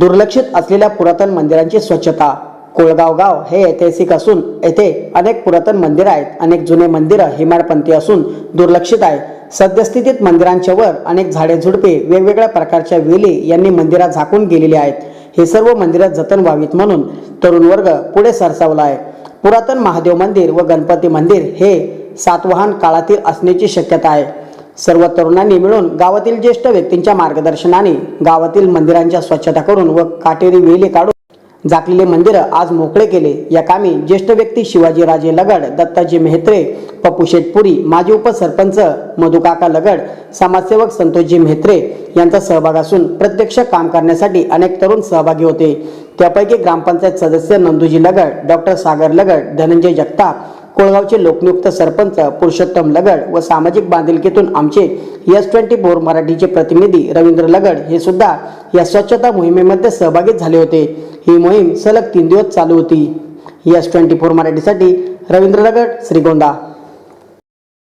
दुर्लक्षित असलेल्या पुरातन मंदिरांची स्वच्छता. कोळगाव गाव हे ऐतिहासिक असून येथे अनेक पुरातन मंदिरं आहेत. अनेक जुने मंदिरं हिमाडपंथी असून दुर्लक्षित आहे. सद्यस्थितीत मंदिरांच्या वर अनेक झाडे झुडपे वेगवेगळ्या प्रकारच्या वेली यांनी मंदिरात झाकून गेलेली आहेत. हे सर्व मंदिरात जतन व्हावीत म्हणून तरुण वर्ग पुढे सरसावला आहे. पुरातन महादेव मंदिर व गणपती मंदिर हे सातवाहन काळातील असण्याची शक्यता आहे. सर्व तरुणांनी मिळून गावातील ज्येष्ठ व्यक्तींच्या मार्गदर्शनाने गावातील मंदिरांच्या स्वच्छता करून व काटेरी वेले काढून झाकलेले मंदिरं आज मोकळे केले. या कामी ज्येष्ठ व्यक्ती शिवाजीराजे लगड दत्ताजी मेहत्रे पप्पू शेटपुरी माजी उपसरपंच मधुकाका लगड समाजसेवक संतोषजी मेहत्रे यांचा सहभाग असून प्रत्यक्ष काम करण्यासाठी अनेक तरुण सहभागी होते. त्यापैकी ग्रामपंचायत सदस्य नंदूजी लगड डॉक्टर सागर लगड धनंजय जगताप कोळगावचे लोकनियुक्त सरपंच पुरुषोत्तम लगड व सामाजिक बांधिलकीतून आमचे एस ट्वेंटी फोर मराठीचे प्रतिनिधी रवींद्र लगड हे सुद्धा या स्वच्छता मोहिमेमध्ये सहभागी झाले होते. ही मोहीम सलग तीन दिवस चालू होती. एस ट्वेंटी फोर मराठीसाठी रवींद्र लगड श्रीगोंदा.